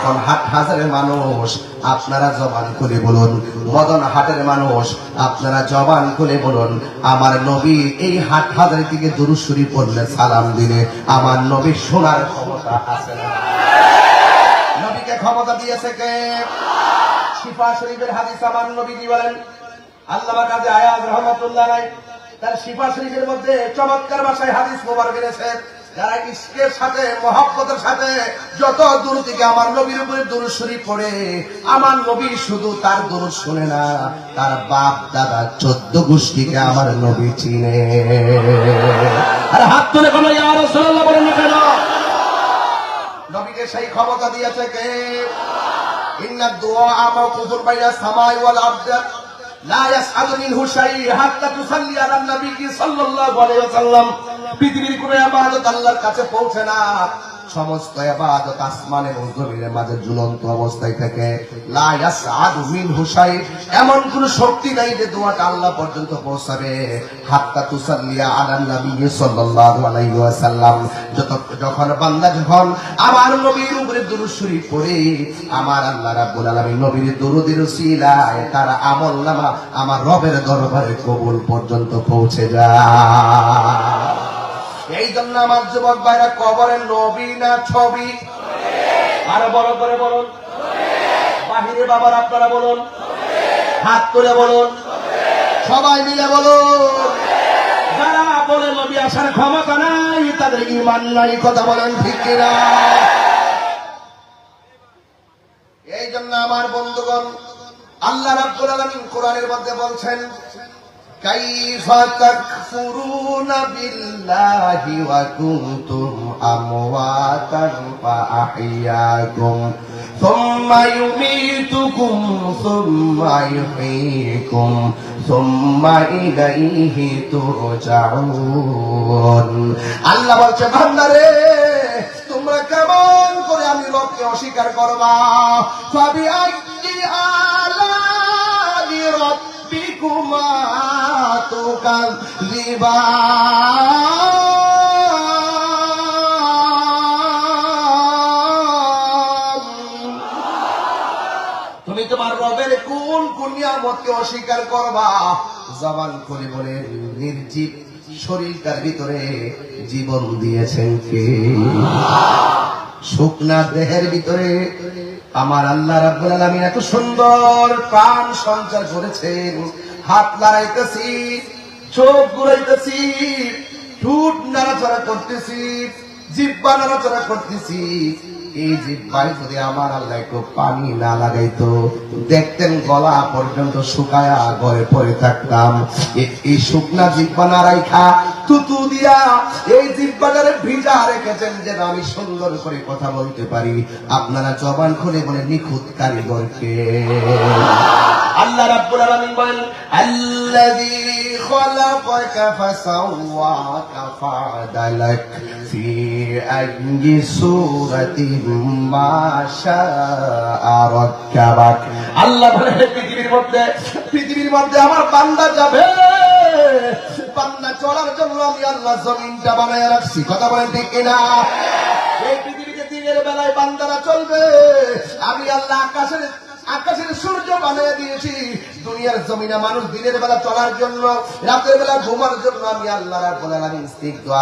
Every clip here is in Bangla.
এখন হাট হাজারের মানুষ, আপনারা জবান করে বলুন। মদন হাটের মানুষ, আপনারা জবান করে বলুন, আমার নবী এই হাট হাজারের দিকে দুরুসুরি পড়লে সালাম দিলে, আমার নবী শোনার ক্ষমতা আছে নবীকে ক্ষমতা দিয়েছে কে? শিফা শরীফের হাদিস আমার নবী বলেন, আল্লামা কাজে আয়াজ রহমতুল্লাহ তার শিফা শরীফের মধ্যে চমৎকার ভাষায় হাদিস মোবারক এনেছে। যারা ইস্কের সাথে, মহব্বতের সাথে যত দূর থেকে আমার নবীর উপরে দূর শরীফ পড়ে, আমার নবী শুধু তার দূর শুনে না, তার বাপ, দাদা, চোদ্দ গোষ্ঠীকে আমার নবী চিনে। আর হাত তুলে কোনো কেন? নবীকে সেই ক্ষমতা দিয়েছে কে? ইন্না দুআ মাওকুফুন বাইনা সামাই ওয়াল আরদ। পৃথিবীর কোন ইবাদত আল্লাহর কাছে পৌঁছে না। সমস্ত ইবাদত আসমান এবং জমিনের মাঝে ঝুলন্ত অবস্থায় এমন কোন শক্তি নাই যে আল্লাহ পর্যন্ত পৌঁছাবে। নবী যত যখন বান্দা যখন আমার নবীর উপরে দুরূদ পড়ে, আমার আল্লাহ রাব্বুল আলামিন নবীর দুরূদের উসিলায় তার আমল নামা আমার রবের দরবারে কবুল পর্যন্ত পৌঁছে যায়। জন্য আমার যুবক ভাইরা কবরের নবী না ছবি? আরও বড় করে বলুন। বাহিরে বাবার আপনারা বলুন। হাত তুলে বলুন। সবাই মিলে বলুন। আমার বন্ধুগণ, আল্লাহ রাব্বুল আলামিন কোরআনের মধ্যে বলছেন كيف تكفرون بالله وكنتم أمواتا فأحياكم ثم يميتكم ثم يحييكم ثم إليه ترجعون আল্লাহ বলছে বান্দারে তোমরা কেমন করে আমি লোককে অস্বীকার করবা সবই আইকি আলা রব্বিকুমা তুকাযিবান তুমি তোমার রবের কোন কোন নিয়ামতকে অস্বীকার করবা। জবান করে বলে, নির্জীব শরীরটার ভিতরে জীবন দিয়েছেন কে? শুকনা দেহের ভিতরে আমার আল্লাহ রাব্বুল আলামিন এত সুন্দর প্রাণ সঞ্চার করেছেন। হাত লড়াইতেছি চোখ ঘুরাইতেছি ঠুট নাড়াচড়া করতেছি জিব্বা নাড়াচড়া করতেছি। এই জিব্বায় যদি আমার আল্লাহ একটু পানি না লাগাইতো, দেখতেন গলা পর্যন্ত শুকায়া ঘরে পড়ে থাকতাম। এই শুকনা জিব্বা না রাইখা তুতু দিয়া এই জিব্বাটারে ভিজা রেখেছেন যেন আমি সুন্দর করে কথা বলতে পারি। আপনারা জবান খুলে বলে, নিখুঁত কারিগরকে। আল্লাহ রাব্বুল আলামিন বলেন, আল্লাযী খালাকাকা ফাসাওয়াকা ফাআদালাক ফি আইয়ি সূরাতিন আল্লাহ বলে পৃথিবীর মধ্যে পৃথিবীর মধ্যে আমার বান্দা যাবে। বান্দা চলার জন্য আমি আল্লাহ জমিনটা বানায় রাখছি। কথা বলে ঠিক কিনা? এই পৃথিবীতে দিনের বেলায় বান্দারা চলবে। আমি আল্লাহ আকাশের আকাশের সূর্য বানিয়ে দিয়েছি। দুনিয়ার জমিনে মানুষ দিনের বেলা চলার জন্য, রাতের বেলা ঘুমার জন্য আমি আল্লাহ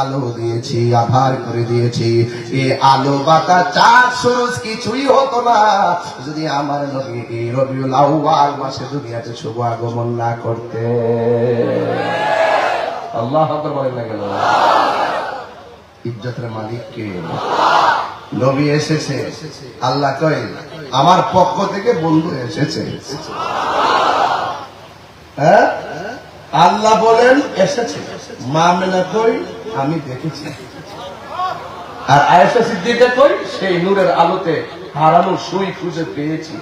আলো দিয়েছি, আভার করে দিয়েছি। এই আলো বাতা চাঁদ, সূরজ কিছুই হতো না। যদি আমার নবী এই রবিউল আউয়াল মাসে দুনিয়াতে শুভ আগমন না করতে। আল্লাহ আকবার বলেন না কেন? ইজ্জতের মালিক কে? নবী এসেছে। আল্লাহ কয় আমার পক্ষ থেকে বন্ধু এসেছে। হ্যাঁ? আল্লাহ বলেন, এসেছে। মা মেনা কই? আমি দেখেছি। আর আয়েশা সিদ্দিকা কই? সেই নূরের আলোতে হারানো সুই খুঁজে পেয়েছি।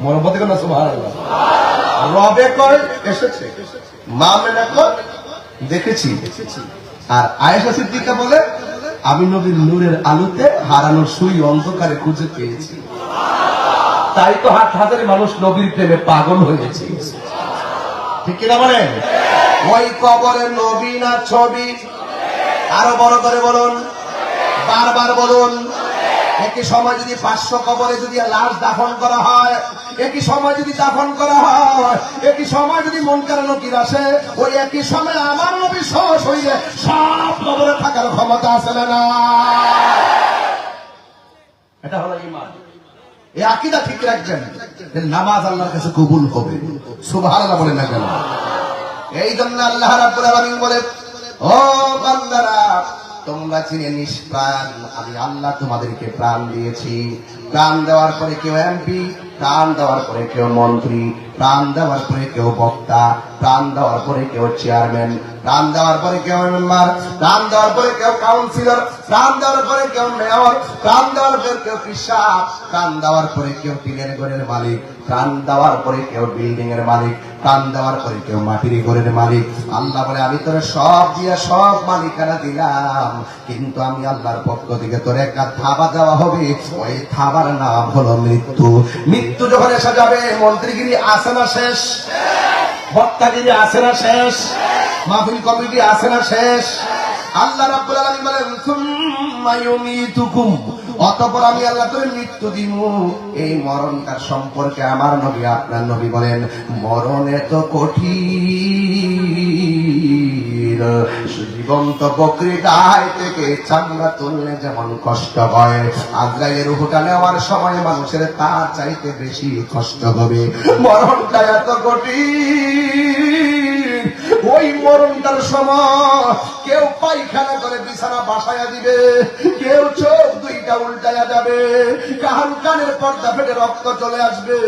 মনোপতি কোন? রবে কয় এসেছে। মা মেনা কয় দেখেছি। আর আয়েশা সিদ্দিকা বলে আমি নবীর নূরের আলোতে হারানোর সুই অন্ধকারে খুঁজে পেয়েছি। তাই তো হাট হাজারে মানুষ নবীর প্রেমে পাগল হয়েছে। ঠিক কিনা বলেন ওই কবরে নবী না ছবি? আরও বড় করে বলুন, বারবার বলুন। একই সময় যদি পাঁচশো কবরে যদি লাশ দাফন করা হয়, একই সময় যদি দাফন করা হয়, একই সময় যদি মন কারানো কি আসে, ওই একই সময় আমার নবী সহ শরীরে সব কবরে থাকার ক্ষমতা আছে না এটা হলো ইমান এই আকিদা ঠিক রাখবেন নামাজ আল্লাহর কাছে কবুল হবে। সুবহানাল্লাহ বলেন না কেন? এই জন্য আল্লাহ রাব্বুল আলামিন বলে ও বান্দারা তোমরা চিনে নিষ্প্রাণ আমি আল্লাহ তোমাদেরকে প্রাণ দিয়েছি। প্রাণ দেওয়ার পরে কেউ এমপি প্রাণ দেওয়ার পরে কেউ মন্ত্রী প্রাণ দেওয়ার পরে কেউ বক্তা প্রাণ দেওয়ার পরে কেউ চেয়ারম্যান প্রাণ দেওয়ার পরে কেউ মেম্বার প্রাণ দেওয়ার পরে কেউ কাউন্সিলর প্রাণ দেওয়ার পরে কেউ মেয়র প্রাণ দেওয়ার পরে কেউ কৃষক প্রাণ দেওয়ার পরে কেউ টিনের ঘরের মালিক প্রাণ দেওয়ার পরে কেউ বিল্ডিং এর মালিক প্রাণ দেওয়ার পরে কেউ মাটির ঘরের মালিক আল্লাহ বলে আমি তোরে সব দিয়ে সব মালিকানা দিলাম কিন্তু আমি আল্লাহর পক্ষ থেকে তোর একটা থাবা দেওয়া হবে ওই থাবার নাম হলো মৃত্যু। মৃত্যু যখন এসে যাবে, মন্ত্রীগিরি আসে না শেষ? বক্তাগিরি আসে না শেষ? মাহফিল কমিটি আসে না শেষ? আল্লাহ রাব্বুল আলামিন বলেন, সুম্মা ইউমীতুকুম। অতঃপর আমি আল্লাহ তোরে মৃত্যু দিব এই মরণটার সম্পর্কে আমার নবী, আপনার নবী বলেন, মরণ এত কঠিন। জীবন্ত বকরি গায়ে থেকে চামড়া তুললে যেমন কষ্ট হয়। আজরাইলের রুহুটা নেওয়ার সময় মানুষের তার চাইতে বেশি কষ্ট হবে। মরণটা এত কঠিন। ওই মরণটার সময় কেউ পায়খানা করে বিছানা বাসায়া দিবে, কেউ চোখ দুইটা উল্টায়া যাবে কাহান কানের পর্দা ফেটে রক্ত চলে আসবে।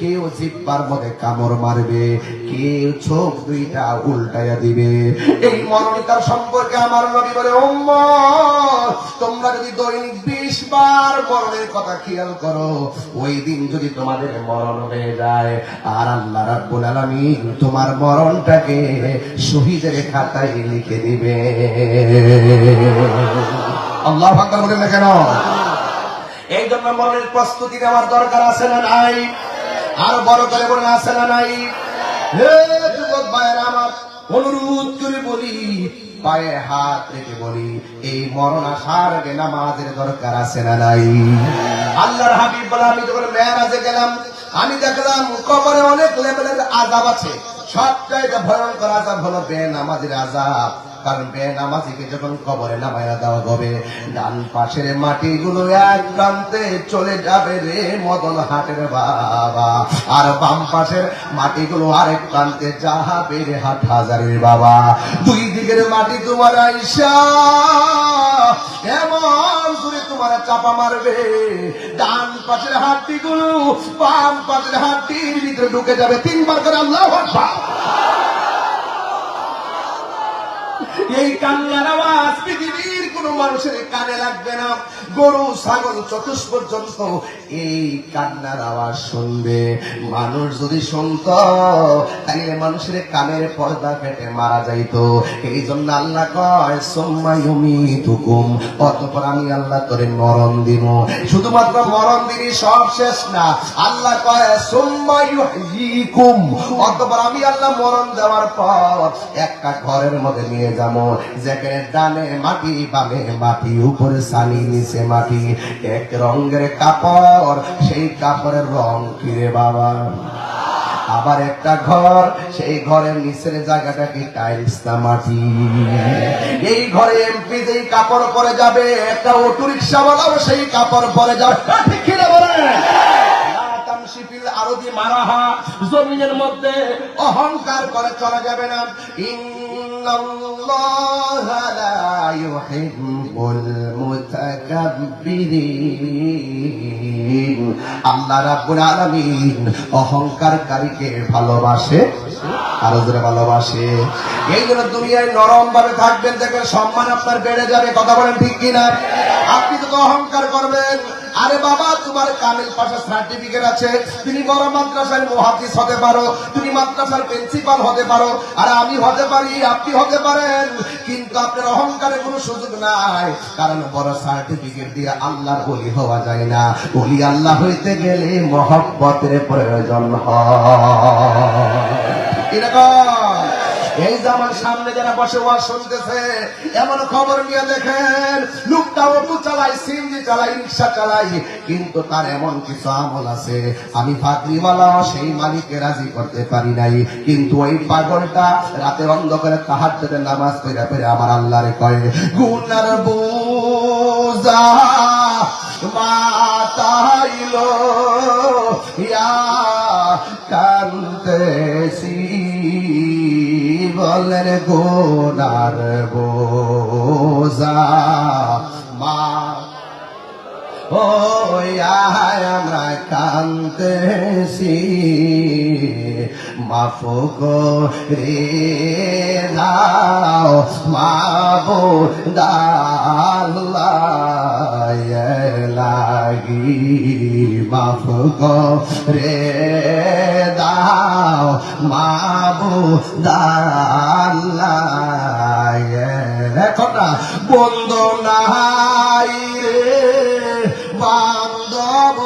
কেউ জিব্বার মধ্যে কামড় মারবে, কেউ চোখ দুইটা উল্টায়া দিবে। এই মরণটার সম্পর্কে আমার নবী বলে উম্মত তোমরা যদি দৈনিক বিশ বার মরণের কথা খেয়াল করো, ওই দিন যদি তোমাদের মরণ হয়ে যায়, আর আল্লাহ রাব্বুল আলামিন তোমার মরণটাকে শহীদের খাতায় লিখে দিবে। আল্লাহ আকবার বলেন না কেন? এই জন্য মরণের প্রস্তুতি নেওয়ার দরকার আছে না নাই? আর বড় করে বলেন আছে না নাই? যুবক ভাইয়েরা, আমার অনুরোধ করে বলি পায়ে হাত রেখে বলি, এই মরণ আসার নামাজের দরকার আছে না নাই? আল্লাহর হাবিব বলে, আমি যখন মেয়ারাজে গেলাম আমি দেখলাম কবরে অনেক লেভেলের আজাব আছে। সবচাইতে ভয়ঙ্কর আজাব হলো বেনামাজির আজাব কারণ বেনামাজিকে যখন কবরে নামাইয়া দেওয়া হবে, ডান পাশের মাটিগুলো এক প্রান্তে চলে যাবে রে মদন হাটের বাবা। আর বাম পাশের মাটিগুলো আরেক প্রান্তে যাবে রে হাট হাজারের বাবা। দুই দিকের মাটি তোমার আইসা। এমন করে তোমার চাপা মারবে। ডান পাশের হাতটি গুলো বাম পাশের হাতটির ভিতরে ঢুকে যাবে। তিনবার করে আল্লাহ এই কান্নার আওয়াজ পৃথিবীর কোন মানুষের কানে লাগবে না। গরু, ছাগল চতুষ পর্যন্ত এই কান্নার আওয়াজ শুনবে। মানুষ যদি শুনত তাহলে মানুষের কানের পর্দা কেটে মারা যাইতো। এই জন্য আল্লাহ কয় সোম্মায়ুমি তুকুম অতপর আমি আল্লাহ তোরে মরণ দিব শুধুমাত্র মরণ দিনই সব শেষ না। আল্লাহ কয় সোম্মায়ুকুম অতপর আমি আল্লাহ মরণ দেওয়ার পর একটা ঘরের মধ্যে নিয়ে যাব। যেখানে ডানে মাটি, বামে মাটি, উপরে সানি, নিচে মাটি। এক রঙের কাপড় সেই কাপড়ের রং কিরে বাবা? আবার একটা ঘর, সেই ঘরের নিচের জায়গাটা কি টাইলস না মাটি? এই ঘরে এমপি যেই কাপড় পরে যাবে, একটা অটো রিক্সাওয়ালাও সেই কাপড় পরে যাবে। ঠিক কিনা বলেন লা তামশি ফিল আরদি মারাহা জমিনের মধ্যে অহংকার করে চলা যাবে না। ইন্নাল্লাহা মুতাকাব্বিরিন আল্লাহ রাব্বুল আলামিন অহংকারকারীকে ভালোবাসে, আরও জোরে ভালোবাসে। এই জন্য দুনিয়ায় নরম ভাবে থাকবেন, দেখবেন সম্মান আপনার বেড়ে যাবে, কথা বলেন ঠিক কিনা? আপনি তো অহংকার করবেন আরে বাবা, তোমার কামিল পাশে সার্টিফিকেট আছে। তুমি বড় মাদ্রাসার মহাদিস হতে পারো, তুমি মাদ্রাসার প্রিন্সিপাল হতে পারো, আর আমি হতে পারি, আপনি হতে পারেন। কিন্তু আপনার অহংকারে কোনো সুযোগ নাই, কারণ বড় সার্টিফিকেট দিয়ে আল্লাহর বলি হওয়া যায় না। বলি আল্লাহ হইতে গেলে মহব্বতের প্রয়োজন হয়। এরকম এই যে আমার সামনে যারা বসে ওয়াজ শুনতেছে, এমন খবর নিয়ে দেখেন লোকটা অটো চালাই সিএনজি চালাই রিক্সা চালাই কিন্তু তার এমন কিছু আমল আছে। আমি ফাকরিওয়ালা, সেই মালিককে রাজি করতে পারি নাই। কিন্তু ওই পাগলটা রাতের অন্ধকারে তাহার নামাজ পড়ে পড়ে আমার আল্লাহরে কয়, গুনার বোঝা মাতাইল, ইয়া কান্তেছি বলেন গোনার বোঝা। মা ও আমরা কান্তেছি মাফ রে দাও মাবো লাগি। মাফ রে দাও মাবো দাল্লাহ এখন না বন্ধ নাই রে, বান্ধব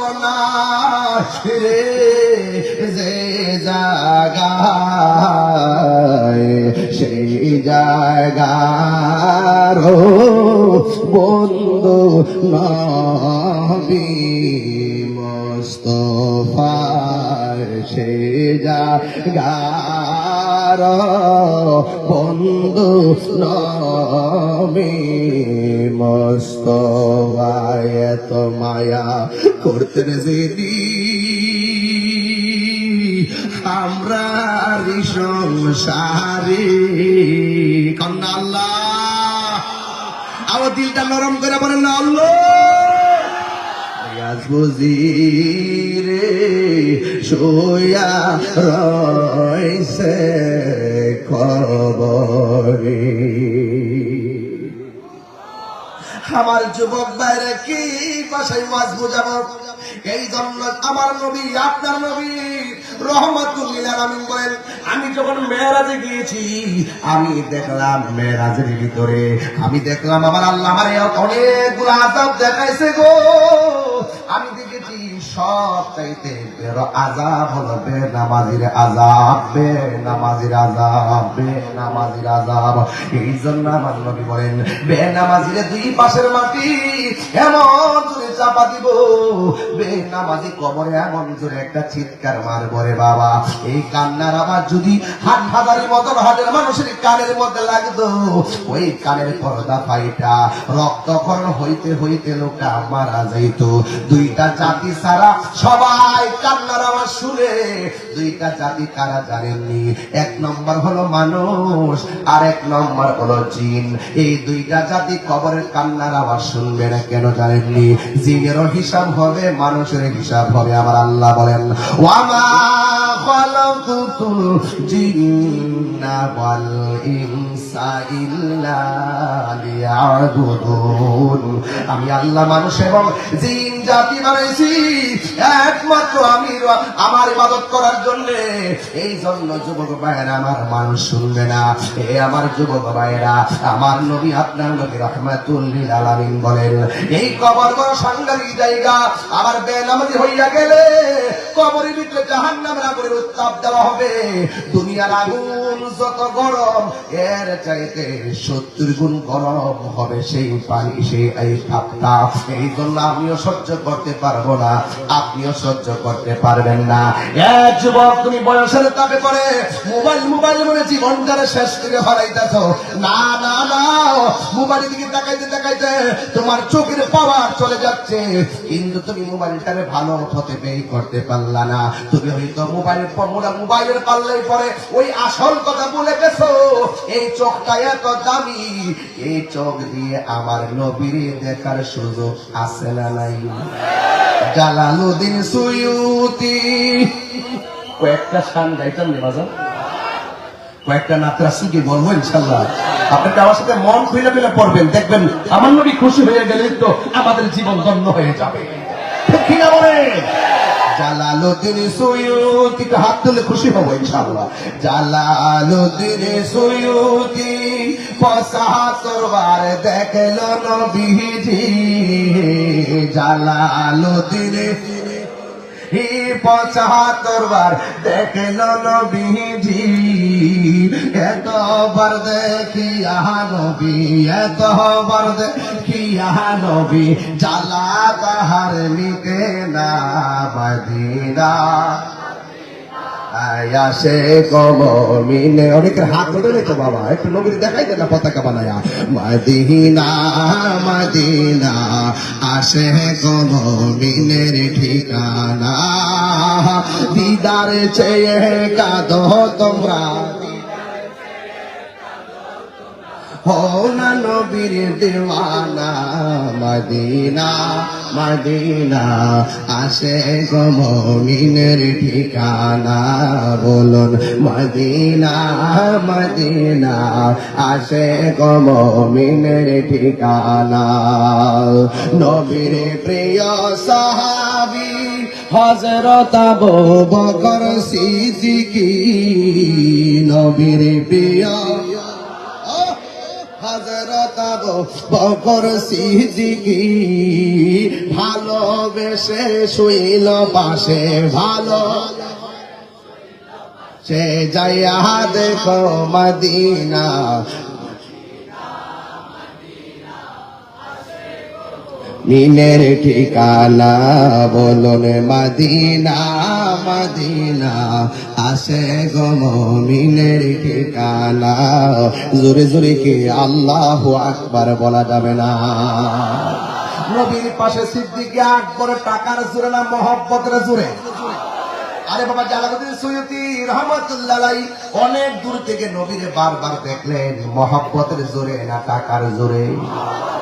রে, যে জায়গায়, সেই জায়গার বন্ধু নবী। মোস্তফার সে জাগার বন্ধু নবী মোস্তফায় এত মায়া করতেন যেদি আমরা সংসারে কন্যা আল্লাহ। আমার দিলটা নরম করে বলেন না আল্লাহ রিয়াজ বুঝিরে সোয়া রয়েছে খবরে আমার যুবক বাইরে কি ভাষায় মাছ বুঝাবো? এই জন্য আমার নবী, আপনার নবী আমি দেখলাম মেয়েরাজের ভিতরে, আমি দেখলাম আমার আল্লাহ অনেকগুলো আজাব দেখাইছে গো। আমি দেখেছি সব চাইতে বেরো আজাব হলো বে নামাজির আজাব বে নামাজির আজাব বে নামাজির আজাব। এই জন্য আমার নবী বলেন বে নামাজির দুই পাশের মাটি এমন জোরে চাপা দিব। বে নামাজি কবরে এমন জোরে একটা চিৎকার মারবো রে বাবা। এই কান্নার আমার যদি হাট হাজারি মতন হাটের মানুষের কানের মধ্যে লাগতো, ওই কানের পর্দা ফাইটা রক্তক্ষরণ হইতে হইতে লোকটা মারা যাইত। দুইটা জাতি সারা সবাই শুনে দুইটা জাতি জানেননি? এক নম্বর হলো মানুষ, আর এক নম্বর হলো জিন। এই দুইটা জাতি কবরের কান্নার শুনবে না কেন জানেননি? জিনেরও হিসাব হবে মানুষের হিসাব হবে, আমার আল্লাহ বলেন। ওয়ামা জিন্না ওয়াল ইনসা আমি আল্লাহ মানুষ এবং জিন, জাতি বানাইছি। একমাত্র আমি আমার ইবাদত করার জন্য। এই জন্য যুবক ভাইয়েরা, আমার মানুষ শুনবে না। এ আমার যুবক ভাইয়েরা, আমার নবী আপনার নবী রহমাতুল্লিল আলামিন বলেন, এই কবর বড় সাংঘাতিক জায়গা। আমার বেনামাজি হইয়া গেলে কবরের ভিতরে জাহান্নামের আগুনের উত্তাপ দেওয়া হবে। দুনিয়ার আগুন যত গরম, এর চাইতে সত্তর গুণ গরম হবে সেই পানি, সেই এই এই জন্য আমিও সহ্য করতে পারব না, আপনিও সহ্য করতে পারবেন না। তুমি বয়সের করে মোবাইল মোবাইল জীবনটারে শেষ করে না না না মোবাইল দিকে তাকাইতে তাকাইতে তোমার চোখের পাওয়ার চলে যাচ্ছে। কিন্তু তুমি মোবাইলটারে ভালো হতে ব্যয় করতে পারলা না। তুমি হয়তো মোবাইল মোবাইলের পাল্লাই পরে ওই আসল কথা বলে গেছো। এই চোখটা এত দামি এই চোখ দিয়ে আমার নবীর দেখার সুযোগ আছে না নাই? জালালুদ্দিন সুয়ুতি। কয়েকটা শান গাইতাম রে বাজার কয়েকটা নাতরা শিখে বলব ইনশাল্লাহ? আপনাকে আমার সাথে মন খুলে খুলে পড়বেন দেখবেন আমার নবী খুশি হয়ে গেলে তো আমাদের জীবন ধন্য হয়ে যাবে। ঠিক না বলে? জালালুদ্দিন সুয়ুতি হাত তুলে খুশি হব ইনশাল্লাহ। জালালুদ্দিন সুয়ুতি পঁচাত্তর বার দেখল নবীজি জালালুদ্দিন হি পঁচাত্তর বার দেখল নবীজি, এতবার দেখি আহা নবী, এতবার দেখি আহা নবী জ্বালা তাহার মিটে না মদিনা। আয়াসে কমিনে অনেকের হাত ধরে তো বাবা, একটু নবীর দেখাই দেন না পতাকা বানায়া। মদিনা মদিনা, আসে কমিনের ঠিকানা। দিদার চেয়ে কাঁদো তোমরা। হো না নবীর দেওয়ানা, মদিনা মদিনা, আসে গো মমিনের ঠিকানা, বলুন মদিনা মদিনা, আসে গো মমিনের ঠিকানা। নবীর প্রিয় সাহাবি হজরত আবু বকর সিদ্দিকী, নবীর প্রিয় হজরত আবু বকর সিদ্দিকী ভালোবেসে শুইল পাশে ভালো। সে যাইয়া দেখো মদিনা মিনের ঠিকানা বলুন মাদিনা মাদিনা। আসে গমিনের মিনের ঠিকানা। জোরে জোরে কি আল্লাহ আকবার বলা যাবে না। নবীর পাশে সিদ্দিকে আকবর টাকার জোরে না, মহব্বতের জোরে? আরে বাবা জালালুদ্দিন সৈয়দি রহমতুল্লাহ অনেক দূর থেকে নবীরে বারবার দেখলেন, মহব্বতের জোরে না টাকার জোরে?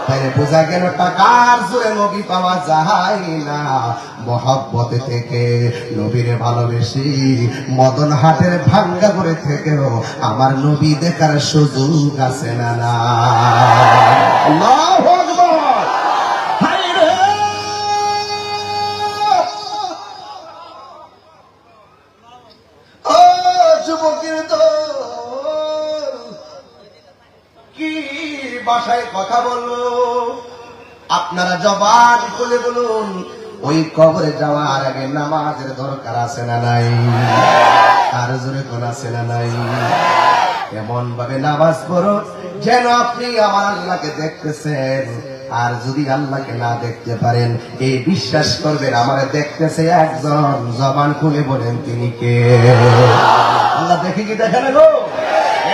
তাইলে বোঝা গেল টাকার জোরে নবী পাওয়া যায় না। মহব্বতে থেকে নবীরে ভালোবেসি মদন হাটের ভাঙ্গা করে থেকেও আমার নবী দেখার সুযোগ আছে না না আপনারা জবান খুলে বলুন, ওই কবরে যাওয়ার আগে নামাজের দরকার আছে না নাই? আর জোরে কোন আছে না নাই? এমন ভাবে নামাজ পড়ো, যেন আপনি আমার আল্লাহকে দেখতেছেন। আর যদি আল্লাহকে না দেখতে পারেন এই বিশ্বাস করবেন, আমার দেখতেছে একজন। জবান খুলে বলেন, তিনি কে? আল্লাহ দেখে কি দেখে না গো?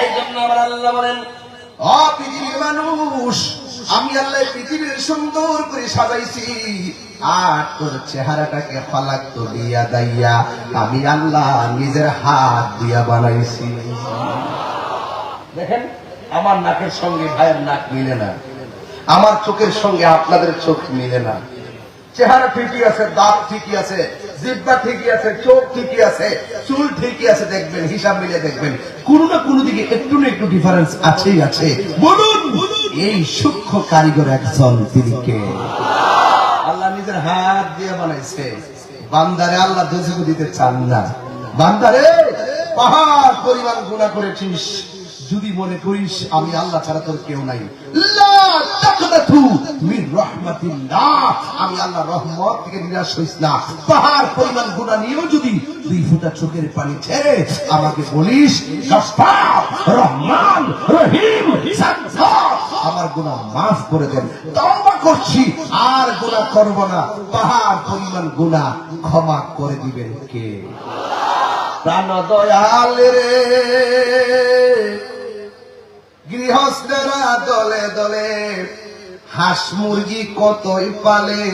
এই জন্য আমার আল্লাহ বলেন, অ মানুষ আমি আল্লাহ পৃথিবীর সুন্দর করে সাজাইছি। আর তোর চেহারাটাকে ফালাক তো দিয়া দাইয়া, আমি আল্লাহ নিজের হাত দিয়া বানাইছি। দেখেন, আমার নাকের সঙ্গে ভাইয়ের নাক মিলে না। আমার চোখের সঙ্গে আপনাদের চোখ মিলে না। চেহারা ঠিকই আছে, দাঁত ঠিকই আছে, জিব্বা ঠিকই আছে, চোখ ঠিকই আছে, চুল ঠিকই আছে, দেখবেন, হিসাব মিলে দেখবেন। কোনো না কোনো দিকে একটু না একটু ডিফারেন্স আছেই আছে। বলুন! এই সূক্ষ্ম কারিগর একজন তিনি কে? আল্লাহ নিজের হাত দিয়ে বানাইছে। বান্দারে আল্লাহ দোষক দিতে চান না। বান্দারে, পাহাড় পরিমাণ গুণা করেছিস যদি মনে করিস, আমি আল্লাহ ছাড়া তোর কেউ নাই। পরিমাণ গুণা নিয়েও যদি চোখের পানি ছেড়ে আমাকে বলিস আমার গুনাহ মাফ করে দেন। তওবা করছি, আর গুনাহ করব না। পাহাড় পরিমাণ গুনাহ ক্ষমা করে দিবেন কে? প্রাণ দয়াল রে। গৃহস্থরা দলে দলে হাঁস মুরগি কতই পালে?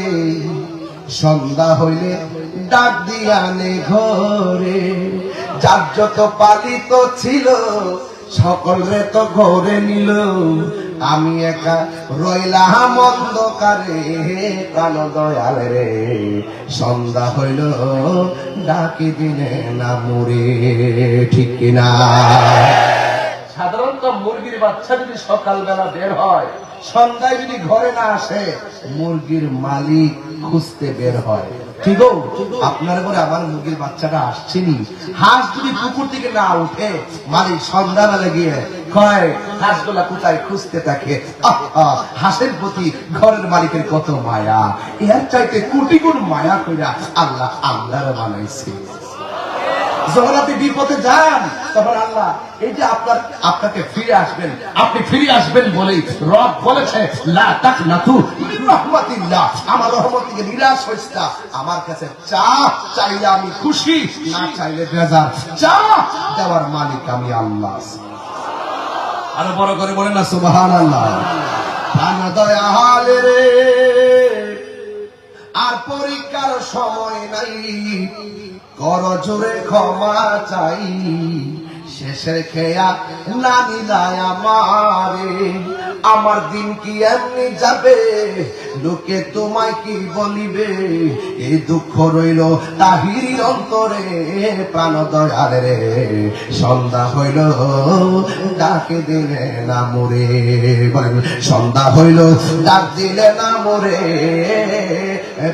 সন্ধ্যা হইলে ডাক দিয়ানে ঘরে। যার যত পালিত ছিল, সকলে তো ঘরে নিল। আমি একা রইলাম অন্ধকারে কান দয়াল রে। সন্ধ্যা হইল, ডাকি দিনে না মুরে। ঠিক কিনা? সাধারণত মুরগির বাচ্চা যদি সকালবেলা বের হয়, সন্ধ্যায় যদি ঘরে না আসে, মুরগির মালিক খুঁজতে বের হয়। ঠিক আপনার ঘরে আমার মুরগির বাচ্চাটা আসছেনি? হাঁস যদি পুকুর থেকে না উঠে, মালিক সন্ধ্যাবেলা গিয়ে কয়, হাঁসগুলা কোথায় খুঁজতে থাকে? হাঁসের প্রতি ঘরের মালিকের কত মায়া। এর চাইতে কোটি গুণ মায়া কইরা আল্লাহ আল্লাহর বানাইছে। যখন আপনি বিপদে যান, তখন আল্লাহ, এই যে আপনার, আপনাকে ফিরে আসবেন, আপনি ফিরে আসবেন বলেই রব বলেছে আমার রহমত থেকে নিরাশ না। আমার কাছে চা চাইলে আমি খুশি, না চাইলে বেজার। চা দেওয়ার মালিক আমি আল্লাহ। আরও বড় করে বলেন না প্রাণ দয়াল রে। আর পরীক্ষার সময় নাই। কর জোরে ক্ষমা চাই। শেষের খেয়া না নিলায় আমারে। আমার দিন কি এমনি যাবে? লোকে তোমায় কি বলিবে? এই দুঃখ রইল তাহির অন্তরে, প্রাণ দয়াল রে। সন্ধ্যা হইল, ডাকে দিলে না মোরে। সন্ধ্যা হইল, ডাক দিলে না মোরে।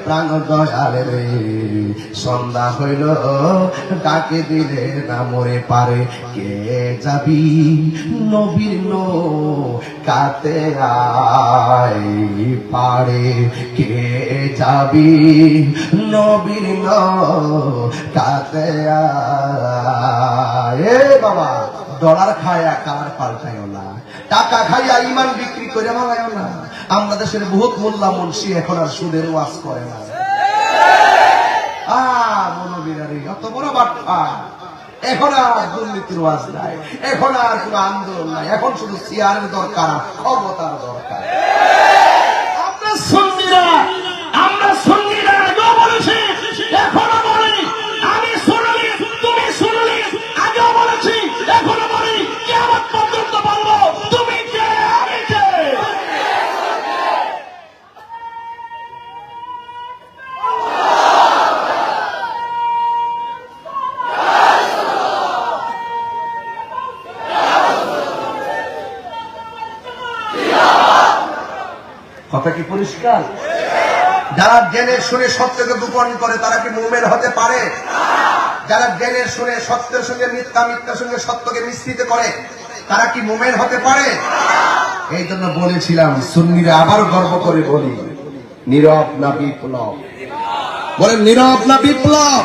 প্রাণ দয়াল রে। সন্ধ্যা হইল, ডাকে দিলে না মোরে পারে। কে যাবি নবীর কাতে আই পারে কে যাবি নবীর কাতে আয়? এ বাবা, ডলার খায়া কার পাল্টাইও না। টাকা খাইয়া ইমান বিক্রি করে মালাইও না। আমরা দেশের বহুত মোল্লা মুন্সি এখন আর সুদের ওয়াজ করে না। নাই। এখন আর কোন আন্দোলন এখন শুধু দরকার দরকার। আমরা পরিষ্কার? যারা জেনে শুনে সত্যকে গোপন করে, তারা কি মোমের হতে পারে? যারা জেনে শুনে সত্যের সঙ্গে মিথ্যা, মিথ্যার সঙ্গে সত্যকে মিশ্রিত করে, তারা কি মোমের হতে পারে? এই জন্য বলেছিলাম, সুন্নিরা আবার গর্ব করে বলি, নীরব না বিপ্লব। বলেন, নীরব না বিপ্লব।